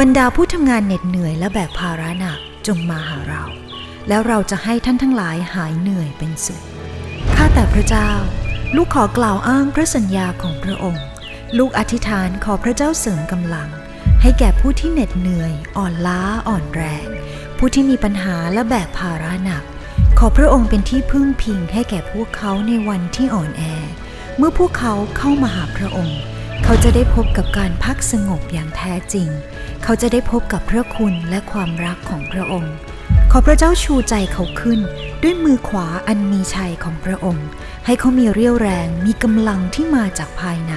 บรรดาผู้ทำงานเหน็ดเหนื่อยและแบกภาระหนักจงมาหาเรา แล้วเราจะให้ท่านทั้งหลายหายเหนื่อยเป็นสุขข้าแต่พระเจ้า ลูกขอกล่าวอ้างพระสัญญาของพระองค์ ลูกอธิษฐานขอพระเจ้าเสริมกำลัง ให้แก่ผู้ที่เหน็ดเหนื่อย อ่อนล้าอ่อนแรง ผู้ที่มีปัญหาและแบกภาระหนัก ขอพระองค์เป็นที่พึ่งพิงให้แก่พวกเขาในวันที่อ่อนแอ เมื่อพวกเขาเข้ามาหาพระองค์ เขาจะได้พบกับการพักสงบอย่างแท้จริง เขาจะได้พบกับพระคุณและความรักของพระองค์ ขอพระเจ้าชูใจเขาขึ้น ด้วยมือขวาอันมีชัยของพระองค์ ให้เขามีเรี่ยวแรงมีกำลังที่มาจากภายใน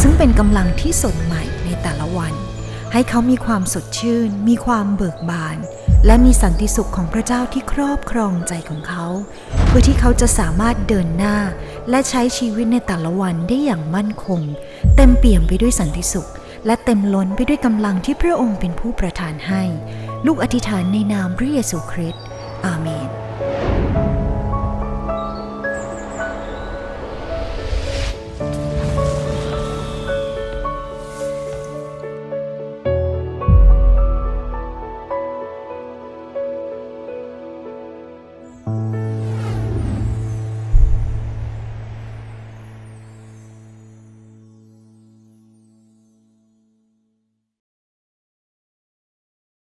ซึ่งเป็นกำลังที่สดใหม่ในแต่ละวัน ให้เขามีความสดชื่น มีความเบิกบาน และมีสันติสุขของพระเจ้าที่ครอบครองใจของเขา เพื่อที่เขาจะสามารถเดินหน้า และใช้ชีวิตในแต่ละวันได้อย่างมั่นคง เต็มเปี่ยมไปด้วยสันติสุข และเต็มล้นไปด้วยกำลังที่พระองค์เป็นผู้ประทานให้ ลูกอธิษฐานในนามพระเยซูคริสต์อาเมน